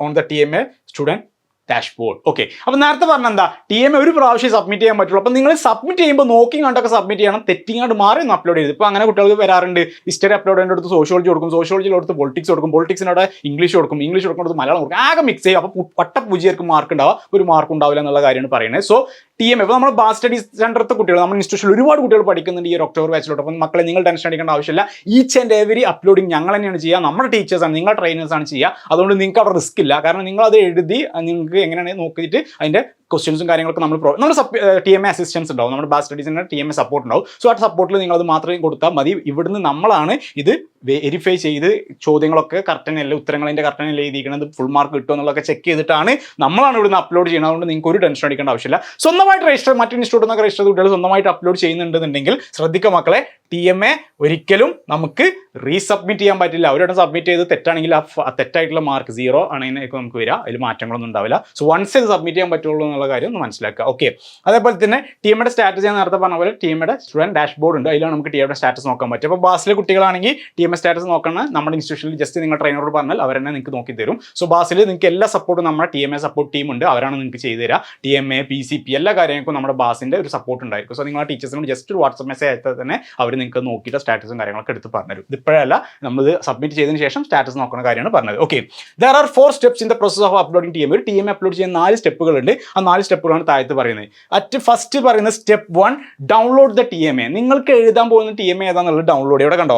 dashboard okay അപ്പോൾ നേരത്തെ പറഞ്ഞ എന്താ ടി എം ഒരു പ്രാവശ്യം സബ്മിറ്റ് ചെയ്യാൻ പറ്റുള്ളൂ. അപ്പോൾ നിങ്ങൾ സബ്മിറ്റ് ചെയ്യുമ്പോൾ നോക്കി കണ്ടൊക്കെ സബ്മിറ്റ് ചെയ്യണം. തെറ്റിങ്ങാണ്ട് മാറി ഒന്ന് അപ്ലോഡ് ചെയ്ത്. ഇപ്പോൾ അങ്ങനെ കുട്ടികൾക്ക് വരാറുണ്ട്. ഹിസ്റ്ററി അപ്ലോഡ് ചെയ്യേണ്ട അടുത്ത് സോഷ്യോളജി കൊടുക്കും. സോഷ്യോളജി കൊടുത്ത് പൊളിറ്റിക്സ് കൊടുക്കും. പൊളിറ്റിക്സിനോട് ഇംഗ്ലീഷ് കൊടുക്കും. ഇംഗ്ലീഷ് കൊടുക്കുന്നിടത്ത് മലയാളം കൊടുക്കും. ആകെ മിക്സ് ചെയ്യും. അപ്പോൾ പട്ട പൂജ്യർക്ക് മാർക്ക് ഉണ്ടാവുക. ഒരു മാർക്ക് ഉണ്ടാവില്ല എന്നുള്ള കാര്യമാണ് പറയുന്നത്. സോ ടി എം ഇപ്പോൾ നമ്മൾ ബാ സ്റ്റഡി സെന്ററത്തെ കുട്ടികൾ നമ്മുടെ ഇൻസ്റ്റിറ്റ്യൂഷനിൽ ഒരുപാട് കുട്ടികൾ പഠിക്കുന്നുണ്ട് ഈ ഒക്ടോബർ ബാച്ചിലോട്ട് അപ്പം മക്കളെ നിങ്ങൾ ടെൻഷൻ അടിക്കേണ്ട ആവശ്യമില്ല. ഈച്ച് ആൻഡ് എവരി അപ്ലോഡിങ് ഞങ്ങൾ തന്നെയാണ് ചെയ്യുക. നമ്മുടെ ടീച്ചേഴ്സാണ് നിങ്ങളുടെ ട്രെയിനേഴ്സാണ് ചെയ്യുക. അതുകൊണ്ട് നിങ്ങൾക്ക് അവിടെ റിസ്ക് ഇല്ല. കാരണം നിങ്ങൾ അത് എഴുതി നിങ്ങൾക്ക് എങ്ങനെയാണ് നോക്കിയിട്ട് അതിന്റെ ക്വസ്റ്റ്യൻസും കാര്യങ്ങളൊക്കെ നമ്മൾ നമ്മുടെ നമ്മൾ ടി എം എ അസിസ്റ്റൻസ് ഉണ്ടാവും. നമ്മുടെ ബാ സ്റ്റഡീസിന്റെ ടി എം എ സപ്പോർട്ട് ഉണ്ടാവും. സോ ആ സപ്പോർട്ടിൽ നിങ്ങൾ അത് മാത്രമേ കൊടുത്താൽ മതി. ഇവിടുന്ന് നമ്മളാണ് ഇത് വെരിഫൈ ചെയ്ത് ചോദ്യങ്ങളൊക്കെ കറക്റ്റനല്ല ഉത്തരങ്ങളിന്റെ കറക്റ്റനല്ല എഴുതിയിരിക്കുന്നത് ഫുൾ മാർക്ക് കിട്ടുമോ എന്നുള്ളതൊക്കെ ചെക്ക് ചെയ്തിട്ടാണ് നമ്മളാണ് ഇവിടുന്ന് അപ്ലോഡ് ചെയ്യുന്നത്. അതുകൊണ്ട് നിങ്ങൾക്ക് ഒരു ടെൻഷൻ അടിക്കേണ്ട ആവശ്യമില്ല. സ്വന്തമായിട്ട് രജിസ്റ്റർ മറ്റു ഇൻസ്റ്റിറ്റ്യൂട്ടിൽ നിന്നൊക്കെ രജിസ്റ്റർ കുട്ടികൾ സ്വന്തമായിട്ട് അപ്ലോഡ് ചെയ്യുന്നുണ്ടെന്നുണ്ടെങ്കിൽ ശ്രദ്ധിക്കുക മക്കളെ ടി എം എ ഒരിക്കലും നമുക്ക് റീസബ്മിറ്റ് ചെയ്യാൻ പറ്റില്ല. അവരോട് സബ്മിറ്റ് ചെയ്ത് തെറ്റാണെങ്കിൽ ആ തെറ്റായിട്ടുള്ള മാർക്ക് സീറോ ആണെങ്കിൽ നമുക്ക് വരിക. അതിൽ മാറ്റങ്ങളൊന്നും ഉണ്ടാവില്ല. സോ വൺസ് ഇത് സബ്മിറ്റ് ചെയ്യാൻ പറ്റുള്ളൂ എന്നുള്ള കാര്യം ഒന്ന് മനസ്സിലാക്കുക. ഓക്കെ അതേപോലെ തന്നെ ടി എമ്മയുടെ സ്റ്റാറ്റസ് ഞാൻ നേരത്തെ പറഞ്ഞ പോലെ ടി എമ്മയുടെ സ്റ്റുഡന്റ് ഡാഷ്ബോർഡ് ഉണ്ട്. അതിലാണ് നമുക്ക് ടി എമ്മയുടെ സ്റ്റാറ്റസ് നോക്കാൻ പറ്റും അപ്പോൾ ബാസിലെ കുട്ടികളാണെങ്കിൽ ടി എം എസ് സ്റ്റാറ്റസ് നോക്കണം. നമ്മുടെ ഇൻസ്റ്റിറ്റ്യൂഷനിൽ ജസ്റ്റ് നിങ്ങൾ ട്രെയിനറോട് പറഞ്ഞാൽ അവർ തന്നെ നിങ്ങൾക്ക് നോക്കി തരും. സോ ബാസിൽ നിങ്ങൾക്ക് എല്ലാ സപ്പോർട്ടും നമ്മുടെ T M A support team ഉണ്ട്. അവരാണ് നിങ്ങൾക്ക് ചെയ്തു തരിക T M A P C P എല്ലാ കാര്യങ്ങൾക്കും നമ്മുടെ ബാസിന്റെ ഒരു സപ്പോർട്ട് ഉണ്ടായിരിക്കും. സോ നിങ്ങൾ ആ ടീച്ചേഴ്സിനോട് ജസ്റ്റ് ഒരു വാട്സപ്പ് മെസ്സേജ് അയച്ചാൽ തന്നെ അവർ നിങ്ങൾക്ക് നോക്കിയിട്ട് സ്റ്റാറ്റസും കാര്യങ്ങളൊക്കെ എടുത്ത് പറഞ്ഞുതരും ഇതിപ്പോഴല്ല നമ്മൾ സബ്മിറ്റ് ചെയ്തതിന് ശേഷം സ്റ്റാറ്റസ് നോക്കുന്ന കാര്യമാണ് പറഞ്ഞത്. Okay there are four steps in the process of uploading T M ഒരു ടി എം അപ്ലോഡ് ചെയ്യുന്ന നാല് സ്റ്റെപ്പുകൾ ഉണ്ട് ആ നാല് സ്റ്റെപ്പുകളാണ് താഴത്ത് പറയുന്നത്. അറ്റ് ഫസ്റ്റ് പറയുന്ന step one download the T M A നിങ്ങൾക്ക് എഴുതാൻ പോകുന്ന ടി എം എ ഏതാണെന്നുള്ളത് ഡൗൺലോഡ് ഇവിടെ കണ്ടോ?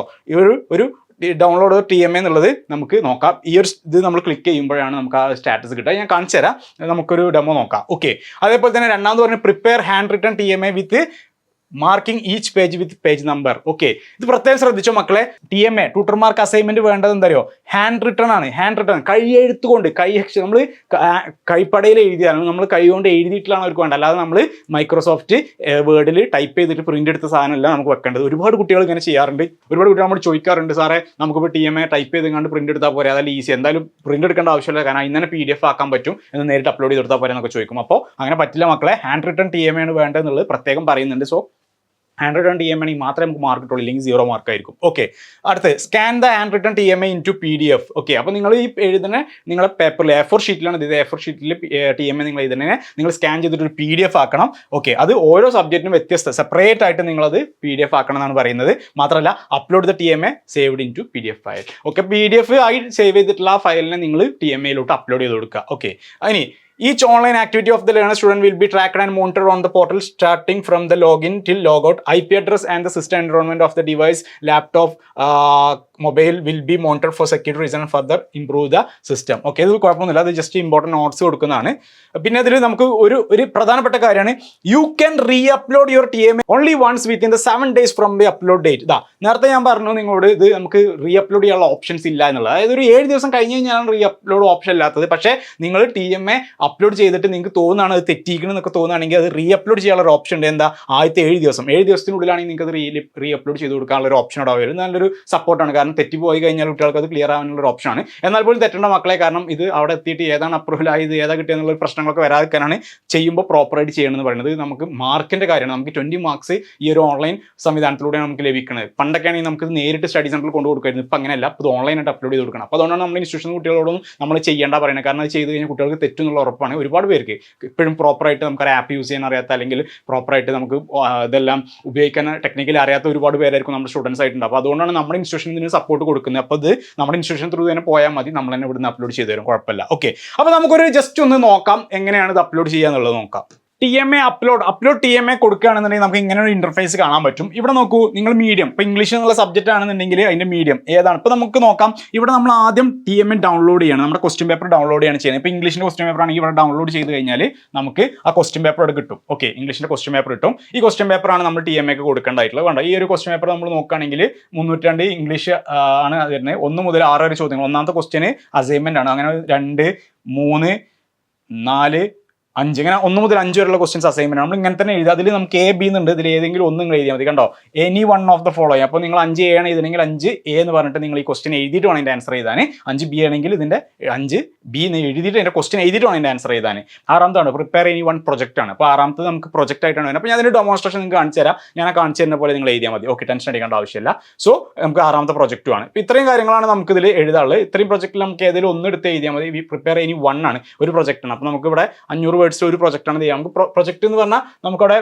ഒരു ഡൗൺലോഡ് ടി എം എ എന്നുള്ളത് നമുക്ക് നോക്കാം. ഈ ഒരു ഇത് നമ്മൾ ക്ലിക്ക് ചെയ്യുമ്പോഴാണ് നമുക്ക് ആ സ്റ്റാറ്റസ് കിട്ടുക. ഞാൻ കാണിച്ചു തരാം നമുക്കൊരു ഡെമോ നോക്കാം. ഓക്കെ അതേപോലെ തന്നെ രണ്ടാമത് പറഞ്ഞ prepare hand written T M A with marking each page with page number okay ഇത് പ്രത്യേകം ശ്രദ്ധിച്ചോ മക്കളെ. ടി എം എ ട്യൂട്ടർമാർക്ക് അസൈൻമെന്റ് വേണ്ടത് എന്തറിയോ? ഹാൻഡ് റിട്ടൺ ആണ്. ഹാൻഡ് റിട്ടേൺ കൈ എഴുത്തുകൊണ്ട് കൈ നമ്മൾ കൈപ്പടയിൽ എഴുതിയാണ് നമ്മൾ കൈകൊണ്ട് എഴുതിയിട്ടാണ് അവർക്ക് വേണ്ടത്. അല്ലാതെ നമ്മൾ മൈക്രോസോഫ്റ്റ് വേർഡിൽ ടൈപ്പ് ചെയ്തിട്ട് പ്രിന്റ് എടുത്ത സാധനമല്ല നമുക്ക് വെക്കേണ്ടത്. ഒരുപാട് കുട്ടികൾ ഇങ്ങനെ ചെയ്യാറുണ്ട്. ഒരുപാട് കുട്ടികൾ നമ്മൾ ചോദിക്കാറുണ്ട് സാറേ നമുക്കിപ്പോൾ ടി എം എ ടൈപ്പ് ചെയ്ത് കണ്ട് പ്രിന്റ് എടുത്താൽ പോരെ? അതല്ല ഈസി എന്തായാലും പ്രിന്റ് എടുക്കേണ്ട ആവശ്യമില്ല. കാരണം ഇങ്ങനെ പി ഡി എഫ് ആക്കാൻ പറ്റും എന്ന് നേരിട്ട് അപ്ലോഡ് ചെയ്ത് കൊടുത്താൽ പോരെ എന്നൊക്കെ ചോദിക്കും. അപ്പോൾ അങ്ങനെ പറ്റില്ല മക്കളെ. Hand written T M A ആണ് വേണ്ടതെന്നുള്ളത് പ്രത്യേകം പറയുന്നുണ്ട്. So hand written T M ആണെങ്കിൽ മാത്രമേ നമുക്ക് മാർക്ക് കിട്ടുള്ളൂ. ഇല്ലെങ്കിൽ സീറോ മാർക്ക് ആയിരിക്കും. ഓക്കെ അടുത്ത് scan the hand written T M A into P D F okay അപ്പോൾ നിങ്ങൾ ഈ എഴുതുന്ന നിങ്ങളെ പേപ്പറിൽ എ ഫോർ ഷീറ്റിലാണ് ഇത് എ ഫോർ ഷീറ്റിൽ ടി എം എ നിങ്ങൾ ഇതിനെ നിങ്ങൾ സ്കാൻ ചെയ്തിട്ട് ഒരു പി ഡി എഫ് ആക്കണം. ഓക്കെ അത് ഓരോ സബ്ജക്റ്റിനും വ്യത്യസ്ത സെപ്പറേറ്റ് ആയിട്ട് നിങ്ങളത് പി ഡി എഫ് ആക്കണം എന്നാണ് പറയുന്നത്. മാത്രമല്ല upload the T M A saved into P D F file okay P D F ആയി സേവ് ചെയ്തിട്ടുള്ള ആ ഫയലിനെ നിങ്ങൾ ടി എം എയിലോട്ട് അപ്ലോഡ് ചെയ്ത് കൊടുക്കുക. ഓക്കെ അതിനി Each online activity of the learner student will be tracked and monitored on the portal starting from the login till logout. IP address and the system environment of the device, laptop, uh, mobile will be monitor for security reason further improve the system. Okay ഇത് കുഴപ്പമൊന്നുമില്ല. അത് just important notes കൊടുക്കുന്നതാണ്. പിന്നെ അതിൽ നമുക്ക് ഒരു ഒരു പ്രധാനപ്പെട്ട കാര്യമാണ്. You can re upload your T M A only once within the seven days from the upload date ഇതാ നേരത്തെ ഞാൻ പറഞ്ഞു നിങ്ങളോട് ഇത് നമുക്ക് റീ അപ്ലോഡ് ചെയ്യാനുള്ള ഓപ്ഷൻസ് ഇല്ല എന്നുള്ളത്. അതായത് ഒരു ഏഴ് ദിവസം കഴിഞ്ഞ് കഴിഞ്ഞാണ് റീ അപ്ലോഡ് ഓപ്ഷൻ ഇല്ലാത്തത്. പക്ഷേ നിങ്ങൾ ടി എം എ അപ്ലോഡ് ചെയ്തിട്ട് നിങ്ങൾക്ക് തോന്നുകയാണ് അത് തെറ്റിക്കണം എന്നൊക്കെ തോന്നുകയാണെങ്കിൽ അത് റീ അപ്ലോഡ് ചെയ്യാനുള്ള ഒരു ഓപ്ഷൻ ഉണ്ട്. എന്താ? ആദ്യത്തെ ഏഴ് ദിവസം. ഏഴ് ദിവസത്തിനുള്ളിലാണെങ്കിൽ നിങ്ങൾക്ക് അത് റീ റീ അപ്ലോഡ് ചെയ്ത് കൊടുക്കാനുള്ള ഒരു ഓപ്ഷൻ വരും നല്ലൊരു സപ്പോർട്ടാണ് കാരണം തെറ്റിപ്പോയി കഴിഞ്ഞാൽ കുട്ടികൾക്ക് അത് ക്ലിയർ ആവാനുള്ള ഒരു ഓപ്ഷനാണ് എന്നാൽ പോലും തെറ്റേണ്ട മക്കളെ കാരണം ഇത് അവിടെ എത്തിയിട്ട് ഏതാണ് അപ്രൂവൽ ആയത് ഏതാ കിട്ടിയെന്നുള്ള പ്രശ്നങ്ങളൊക്കെ വരാതിരിക്കാനാണ് ചെയ്യുമ്പോൾ പ്രോപ്പറായിട്ട് ചെയ്യണമെന്ന് പറയുന്നത്. നമുക്ക് മാർക്കിന്റെ കാര്യമാണ്. നമുക്ക് ട്വന്റി മാർക്സ് ഈ ഒരു ഓൺലൈൻ സംവിധാനത്തിലൂടെയാണ് നമുക്ക് ലഭിക്കുന്നത് പണ്ടൊക്കെ ആണെങ്കിൽ നമുക്ക് നേരിട്ട് സ്റ്റഡി സെന്ററിൽ കൊണ്ടു കൊടുക്കായിരുന്നു ഇപ്പം അങ്ങനെയല്ല. അപ്പോൾ ഓൺലൈനായിട്ട് അപ്ലോഡ് ചെയ്ത് കൊടുക്കണം. അപ്പോൾ അതുകൊണ്ടാണ് നമ്മൾ ഇൻസ്റ്റിറ്റ്യൂഷൻ കുട്ടികളോടൊന്നും നമ്മൾ ചെയ്യേണ്ട പറയുന്നത്. കാരണം അത് ചെയ്ത് കഴിഞ്ഞാൽ കുട്ടികൾക്ക് തെറ്റെന്നുള്ള ഉറപ്പാണ് ഒരുപാട് പേർക്ക്. ഇപ്പോഴും പ്രോപ്പറായിട്ട് നമുക്ക് ഒരു ആപ്പ് യൂസ് ചെയ്യാൻ അറിയാത്ത അല്ലെങ്കിൽ പ്രോപ്പറായിട്ട് നമുക്ക് ഇതെല്ലാം ഉപയോഗിക്കാൻ ടെക്നിക്കലി അറിയാത്ത ഒരുപാട് പേരായിരിക്കും നമ്മുടെ സ്റ്റുഡൻസ് ആയിട്ടുണ്ട്. അപ്പോൾ അതുകൊണ്ടാണ് നമ്മുടെ ഇൻസ്റ്റിറ്റ്യൂഷൻ ഇതിന് സപ്പോർട്ട് കൊടുക്കുന്നത്. അപ്പോൾ ഇത് നമ്മുടെ ഇൻസ്റ്റിറ്റ്യൂഷൻ ത്രൂ തന്നെ പോയാൽ മതി. നമ്മൾ തന്നെ ഇവിടുന്ന് അപ്ലോഡ് ചെയ്തു തരും കുഴപ്പമില്ല. ഓക്കെ അപ്പോൾ നമുക്കൊരു ജസ്റ്റ് ഒന്ന് നോക്കാം. എങ്ങനെയാണ് ഇത് അപ്ലോഡ് ചെയ്യുക എന്നുള്ളത് നോക്കാം. T M A upload upload T M A കൊടുക്കുകയാണെന്നുണ്ടെങ്കിൽ നമുക്ക് ഇങ്ങനെ ഒരു ഇന്റർഫേസ് കാണാൻ പറ്റും. ഇവിടെ നോക്കൂ നിങ്ങൾ മീഡിയം ഇപ്പോൾ ഇംഗ്ലീഷ് എന്നുള്ള സബ്ജക്റ്റ് ആണെന്നുണ്ടെങ്കിൽ അതിന്റെ മീഡിയം ഏതാണ്? ഇപ്പോൾ നമുക്ക് നോക്കാം. ഇവിടെ നമ്മൾ ആദ്യം ടി എം എ ഡൗൺലോഡ് ചെയ്യണം. നമ്മുടെ ക്വസ്റ്റ്യൻ പേപ്പർ ഡൗൺലോഡ് ചെയ്യാണ് ചെയ്യുന്നത്. ഇപ്പോൾ ഇംഗ്ലീഷിന്റെ ക്വസ്റ്റ്യൻ പേപ്പർ ആണെങ്കിൽ ഇവിടെ ഡൗൺലോഡ് ചെയ്ത് കഴിഞ്ഞാൽ നമുക്ക് ആ ക്വസ്റ്റ്യൻ പേപ്പർ അവിടെ കിട്ടും. ഓക്കെ ഇംഗ്ലീഷിന്റെ ക്വസ്റ്റ്യൻ പേപ്പർ കിട്ടും. ഈ ക്വസ്റ്റ്യൻ ആണ് നമ്മൾ ടി എം എക്ക് കൊടുക്കേണ്ടതായിട്ടുള്ളത്. വേണ്ട ഈ ഒരു ക്വസ്റ്റ്യൻ പേപ്പർ നമ്മൾ നോക്കുകയാണെങ്കിൽ മുന്നൂറ്റി ഇംഗ്ലീഷ് ആണ് വരുന്നത്. ഒന്ന് മുതൽ ആറ് വരെ ചോദ്യങ്ങൾ. ഒന്നാമത്തെ ക്വസ്റ്റ്യൻ അസൈൻമെന്റ് ആണ്. അങ്ങനെ രണ്ട് മൂന്ന് നാല് അഞ്ച്. ഇങ്ങനെ ഒന്ന് മുതൽ അഞ്ച് വരെയുള്ള ക്വസ്റ്റ്യൻസ് അസൈൻമെന്റ് നമ്മൾ ഇങ്ങനെ തന്നെ എഴുതുക. അതിൽ നമുക്ക് എ ബി എന്നുണ്ട്. ഇതിൽ ഏതെങ്കിലും ഒന്നും നിങ്ങൾ എഴുതിയാൽ മതി. കണ്ടോ? Any one of the following അപ്പോൾ നിങ്ങൾ അഞ്ച് എ ആണ് ഇതിനെങ്കിൽ അഞ്ച് എ എന്ന് പറഞ്ഞിട്ട് നിങ്ങൾ ഈ ക്വസ്റ്റ്യൻ എഴുതിയിട്ട് വേണം ഇതിന്റെ ആൻസർ എഴുതാൻ. അഞ്ച് ബി ആണെങ്കിൽ ഇതിന്റെ അഞ്ച് ബി എന്ന് എഴുതിയിട്ട് എന്റെ ക്വസ്റ്റ്യൻ എഴുതിയിട്ട് വേണം ഇതിന്റെ ആൻസർ എഴുതാൻ. ആറാമതാണ് പ്രിപ്പയർ എനി വൺ പ്രൊജക്റ്റ് ആണ്. അപ്പോൾ ആറാമത്തെ നമുക്ക് പ്രൊജക്റ്റ് ആയിട്ടാണ് വരുന്നത്. അപ്പോൾ ഞാൻ അതിന്റെ ഡെമോൺസ്ട്രേഷൻ നിങ്ങൾക്ക് കാണിച്ചു തരാം. ഞാൻ കാണിച്ചു തരുന്ന പോലെ നിങ്ങൾ എഴുതിയാൽ മതി. ഓക്കെ ടെൻഷൻ അടിക്കേണ്ട ആവശ്യമില്ല. സോ നമുക്ക് ആറാമത്തെ പ്രൊജക്റ്റും ആണ്. ഇപ്പോൾ ഇത്രയും കാര്യങ്ങളാണ് നമുക്ക് ഇതിൽ എഴുതാനുള്ളത്. ഇത്രയും പ്രൊജക്റ്റിൽ നമുക്ക് ഏതെങ്കിലും ഒന്ന് എടുത്ത് എഴുതിയാൽ മതി. പ്രിപ്പയർ എനി വൺ ആണ്. ഒരു പ്രൊജക്റ്റ് ആണ്. അപ്പോൾ നമുക്ക് ഇവിടെ അഞ്ഞൂറ് വേർഡ്സ് ഒരു പ്രൊജക്റ്റാണ് ചെയ്യാം. നമുക്ക് പ്രൊജക്റ്റ് എന്ന് പറഞ്ഞാൽ നമുക്കവിടെ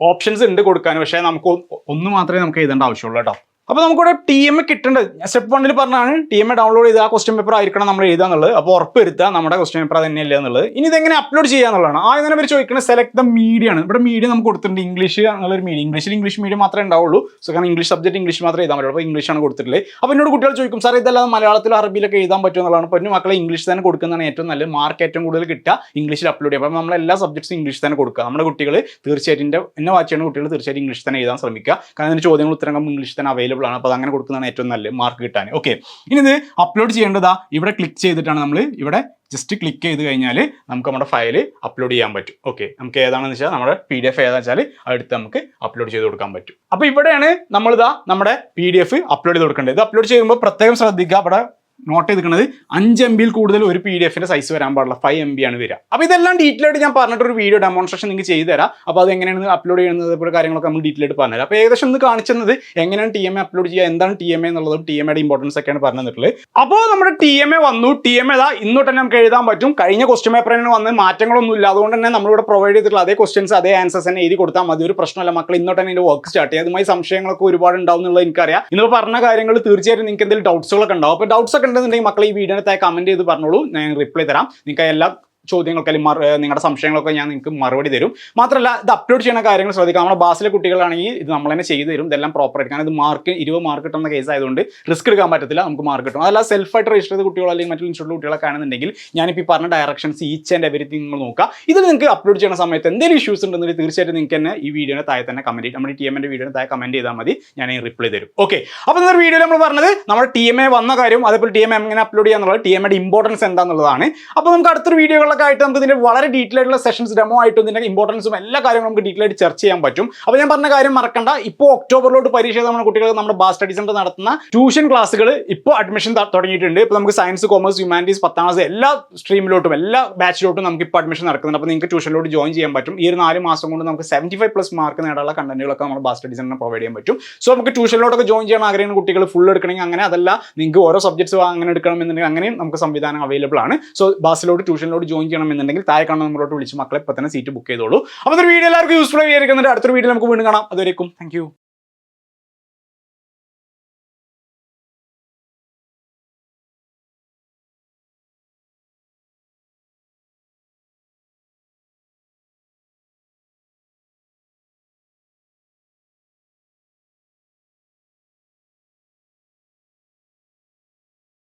ഓപ്ഷൻസ് ഉണ്ട് കൊടുക്കാൻ. പക്ഷേ നമുക്ക് ഒന്ന് മാത്രമേ നമുക്ക് എഴുതേണ്ട ആവശ്യമുള്ളൂ കേട്ടോ. അപ്പോൾ നമുക്കിവിടെ ടി എം എ കിട്ടേണ്ടത് സ്റ്റെപ്പ് വണ്ണിൽ പറഞ്ഞാണ് ടി എം എ ഡൗൺലോഡ് ചെയ്ത് ആ ക്വസ്റ്റ്യൻ പേപ്പർ ആയിരിക്കണം നമ്മൾ എഴുതുക എന്നുള്ളത്. അപ്പോൾ ഉറപ്പ് നമ്മുടെ ക്വസ്റ്റ്യൻ പേപ്പർ തന്നെയല്ല എന്നുള്ളത്. ഇനി ഇതെങ്ങനെ അപ്ലോഡ് ചെയ്യുക എന്നുള്ളതാണ്. ആദ്യം തന്നെ ചോദിക്കുന്നത് സെലക്ട് ദ മീഡിയ ആണ്. ഇവിടെ മീഡിയ നമുക്ക് കൊടുത്തിട്ടുണ്ട് ഇംഗ്ലീഷ് എന്നുള്ളൊരു മീഡിയ ഇംഗ്ലീഷിൽ ഇംഗ്ലീഷ് മീഡിയം മാത്രമേ ഉണ്ടാവുള്ളൂ. സോ കാരണം ഇംഗ്ലീഷ് സബ്ജക്ട് ഇംഗ്ലീഷ് മാത്രമേ എഴുതാൻ പറ്റുള്ളൂ. അപ്പോൾ ആണ് കൊടുത്തിട്ടുള്ളത്. അപ്പോൾ എന്നോട് കുട്ടികൾ ചോദിക്കും സാർ ഇതല്ലാതെ മലയാളത്തിലും അറബിയിലൊക്കെ എഴുതാൻ പറ്റും എന്നുള്ളതാണ്. പൊന്നു മക്കളെ ഇംഗ്ലീഷ് തന്നെ കൊടുക്കുന്നതാണ് ഏറ്റവും നല്ല മാർക്ക് ഏറ്റവും കൂടുതൽ കിട്ടുക ഇംഗ്ലീഷിൽ അപ്ലോഡ് ചെയ്യുക. അപ്പോൾ നമ്മൾ എല്ലാ സബ്ജക്ട്സും ഇംഗ്ലീഷ് തന്നെ കൊടുക്കുക. നമ്മുടെ കുട്ടികൾ തീർച്ചയായിട്ടും എന്നെ വാച്ച് ചെയ്യുന്ന കുട്ടികൾ തീർച്ചയായിട്ടും ഇംഗ്ലീഷ് തന്നെ എഴുതാൻ ശ്രമിക്കുക. കാരണം അതിന് ചോദ്യങ്ങൾ ഉത്തരങ്ങൾ ഇംഗ്ലീഷ് തന്നെ അവൈലബിൾ ആണ്. അപ്പോൾ അങ്ങനെ കൊടുക്കുന്നതാണ് ഏറ്റവും നല്ല മാർക്ക് കിട്ടാൻ. ഓക്കെ ഇനി ഇത് അപ്ലോഡ് ചെയ്യേണ്ടതാ. ഇവിടെ ക്ലിക്ക് ചെയ്തിട്ടാണ് നമ്മൾ ഇവിടെ ജസ്റ്റ് ക്ലിക്ക് ചെയ്ത് കഴിഞ്ഞാൽ നമുക്ക് നമ്മുടെ ഫയൽ അപ്ലോഡ് ചെയ്യാൻ പറ്റും. ഓക്കെ നമുക്ക് ഏതാണെന്ന് വെച്ചാൽ നമ്മുടെ പി ഡി എഫ് ഏതാണെന്ന് വെച്ചാൽ അടുത്ത് നമുക്ക് അപ്ലോഡ് ചെയ്ത് കൊടുക്കാൻ പറ്റും. അപ്പോൾ ഇവിടെയാണ് നമ്മളിതാ നമ്മുടെ പി ഡി എഫ് അപ്ലോഡ് ചെയ്ത് കൊടുക്കേണ്ടത്. ഇത് അപ്ലോഡ് ചെയ്യുമ്പോൾ പ്രത്യേകം ശ്രദ്ധിക്കുക. അവിടെ നോട്ട് ചെയ്തിരിക്കുന്നത് അഞ്ച് എം ബിയിൽ കൂടുതൽ ഒരു പി ഡി എഫിന്റെ സൈസ് വരാൻ പാടില്ല. ഫൈവ് എം ബി ആണ് വരിക. അപ്പോൾ ഇതെല്ലാം ഡീറ്റെയിൽ ആയിട്ട് ഞാൻ പറഞ്ഞിട്ടൊരു വീഡിയോ ഡെമോൺസ്ട്രേഷൻ നിങ്ങൾക്ക് ചെയ്തു തരാം. അപ്പോൾ അത് എങ്ങനെയാണ് അപ്ലോഡ് ചെയ്യുന്നത് ഇപ്പോൾ കാര്യങ്ങളൊക്കെ നമ്മൾ ഡീറ്റെയിൽ ആയിട്ട് പറഞ്ഞുതരാം. അപ്പോൾ ഏകദേശം ഒന്ന് കാണിച്ചത് എങ്ങനെയാണ് ടി എം എ അപ്ലോഡ് ചെയ്യുക എന്താണ് ടി എം എ എന്നുള്ളതും ടി എം എയുടെ ഇമ്പോർട്ടൻസ് ഒക്കെയാണ് പറഞ്ഞു തന്നിട്ടുള്ളത് അപ്പോൾ നമ്മുടെ ടി എം എ വന്നു. ടി എം എ ഇതാ ഇന്നോട്ട് തന്നെ നമുക്ക് എഴുതാൻ പറ്റും. കഴിഞ്ഞ ക്വസ്റ്റ്യൻ പേപ്പറിന് വന്ന് മാറ്റങ്ങളൊന്നും ഇല്ല. അതുകൊണ്ട് തന്നെ നമ്മളിവിടെ പ്രൊവൈഡ് ചെയ്തിട്ടുള്ള അതേ ക്വസ്റ്റ്യൻസ് അതേ ആൻസേഴ്സ് തന്നെ എഴുതി കൊടുത്താൽ മതി. ഒരു പ്രശ്നമല്ല. മക്കൾ ഇന്നോട്ട് തന്നെ വർക്ക് സ്റ്റാർട്ട് ചെയ്യുക. അതുമായി സംശയങ്ങളൊക്കെ ഒരുപാട് ഉണ്ടാവും എന്നുള്ളത് എനിക്കറിയാം. ഇന്നിപ്പോൾ പറഞ്ഞ കാര്യങ്ങൾ തീർച്ചയായിട്ടും നിങ്ങൾക്ക് എന്തെങ്കിലും ഡൗട്ട്സുകളൊക്കെ ഉണ്ടാവും. അപ്പോൾ ഡൗട്ട്സ് ഒക്കെ ഉണ്ടെന്നുണ്ടെങ്കിൽ മക്കളെ ഈ വീഡിയോനെ കമന്റ് ചെയ്ത് പറഞ്ഞോളൂ. ഞാൻ റിപ്ലൈ തരാം. നിങ്ങൾക്ക് എല്ലാ ചോദ്യങ്ങൾക്ക് അല്ലെങ്കിൽ നിങ്ങളുടെ സംശയങ്ങളൊക്കെ ഞാൻ നിങ്ങൾക്ക് മറുപടി തരും. മാത്രമല്ല ഇത് അപ്ലോഡ് ചെയ്യുന്ന കാര്യങ്ങൾ ശ്രദ്ധിക്കാം നമ്മുടെ ബാസിലെ കുട്ടികളാണെങ്കിൽ ഇത് നമ്മൾ തന്നെ ചെയ്തു തരും. ഇതെല്ലാം പ്രോപ്പർ ആയിട്ട്. കാരണം ഇത് മാർക്ക് ഇരുപത് മാർക്ക് കിട്ടുന്ന കേസ് ആയതുകൊണ്ട് റിസ്ക് എടുക്കാൻ പറ്റത്തില്ല. നമുക്ക് മാർക്ക് കിട്ടും. അതല്ല സെൽഫായിട്ട് രജിസ്റ്റർ ചെയ്ത കുട്ടികളോ അല്ലെങ്കിൽ മറ്റു ഇൻസ്റ്റിറ്റ്യൂട്ട് കുട്ടികളൊക്കെ ആണെന്നുണ്ടെങ്കിൽ ഞാനിപ്പോൾ പറഞ്ഞ ഡയറക്ഷൻസ് ഈച്ച് ആൻഡ് എവരിത്തിങ് നിങ്ങൾ നോക്കുക. ഇതിൽ നിങ്ങൾക്ക് അപ്ലോഡ് ചെയ്യുന്ന സമയത്ത് എന്തെങ്കിലും ഇഷ്യൂസ് ഉണ്ടെങ്കിൽ തീർച്ചയായിട്ടും നിങ്ങൾക്ക് തന്നെ ഈ വീഡിയോനെ താഴെ തന്നെ കമന്റ് നമ്മുടെ ടി എമ്മിന്റെ വീഡിയോ താഴെ കമന്റ് ചെയ്താൽ മതി. ഞാൻ റിപ്ലൈ തരും. ഓക്കെ അപ്പോൾ ഇന്നൊരു വീഡിയോയിൽ നമ്മൾ പറഞ്ഞത് നമ്മുടെ ടി എം എ വന്ന കാര്യം അതേപോലെ ടി എം എങ്ങനെ അപ്ലോഡ് ചെയ്യാന്നുള്ളത് ടി എമ്മയുടെ ഇമ്പോർട്ടൻസ് എന്താണെന്നുള്ളതാണ് അപ്പോൾ നമുക്ക് അടുത്തൊരു വീഡിയോകളിലൊക്കെ ആയിട്ട് നമുക്ക് ഇതിന്റെ വളരെ ഡീറ്റെയിൽ ആയിട്ടുള്ള സെഷൻസ് ഡെമോ ആയിട്ടും ഇതിന്റെ ഇമ്പോർട്ടൻസും എല്ലാ കാര്യങ്ങളും നമുക്ക് ഡീറ്റെയിൽ ആയിട്ട് ചർച്ച ചെയ്യാൻ പറ്റും. അപ്പോൾ ഞാൻ പറഞ്ഞ കാര്യം മറക്കണ്ട. ഇപ്പോൾ ഒക്ടോബറിലോട്ട് പരീക്ഷ നമ്മുടെ കുട്ടികൾ നമ്മുടെ ബാസ് സ്റ്റഡി സെന്റർ നടത്തുന്ന ട്യൂഷൻ ക്ലാസ്സുകൾ ഇപ്പോൾ അഡ്മിഷൻ തുടങ്ങിയിട്ടുണ്ട്. ഇപ്പോൾ നമുക്ക് സയൻസ് കോമേഴ്സ് ഹ്യൂമാനിറ്റീസ് പത്താം ക്ലാസ് എല്ലാ സ്ട്രീമിലോട്ടും എല്ലാ ബാച്ചിലോട്ടും നമുക്ക് ഇപ്പോൾ അഡ്മിഷൻ നടക്കുന്നുണ്ട്. അപ്പോൾ നിങ്ങൾക്ക് ട്യൂഷനിലോട്ട് ജോയിൻ ചെയ്യാൻ പറ്റും. ഈ ഒരു നാല് മാസം കൊണ്ട് നമുക്ക് സെവന്റി ഫൈവ് പ്ലസ് മാർക്ക് നേടാനുള്ള കണ്ടന്റുകളൊക്കെ നമ്മുടെ ബാസ് സ്റ്റഡി സെന്ററിന് പ്രൊവൈഡ് ചെയ്യാൻ പറ്റും. സോ നമുക്ക് ട്യൂഷനിലോട്ടൊക്കെ ജോയിൻ ചെയ്യാൻ ആഗ്രഹിക്കുന്ന കുട്ടികൾ ഫുൾ എടുക്കണമെങ്കിൽ അങ്ങനെ അതല്ല നിങ്ങൾക്ക് ഓരോ സബ്ജക്ട്സ് അങ്ങനെ എടുക്കണം എന്നുണ്ടെങ്കിൽ അങ്ങനെയും നമുക്ക് സംവിധാനം അവൈലബിൾ ആണ്. സോ ബാസിലോട്ട് ട്യൂഷനിലോട്ട് ജോയിൻ എന്നുണ്ടെങ്കിൽ താഴെ കാണുന്ന നമ്മളോട്ട് വിളിച്ച് മക്കളെ ഇപ്പം തന്നെ സീറ്റ് ബുക്ക് ചെയ്തോളൂ. അപ്പോൾ ഒരു വീഡിയോ എല്ലാവർക്കും യൂസ്ഫുൾ ആയിരിക്കുന്നുണ്ട് അടുത്തൊരു വീഡിയോ നമുക്ക് വീണ്ടും കാണാം. അതുവരേക്കും. താങ്ക്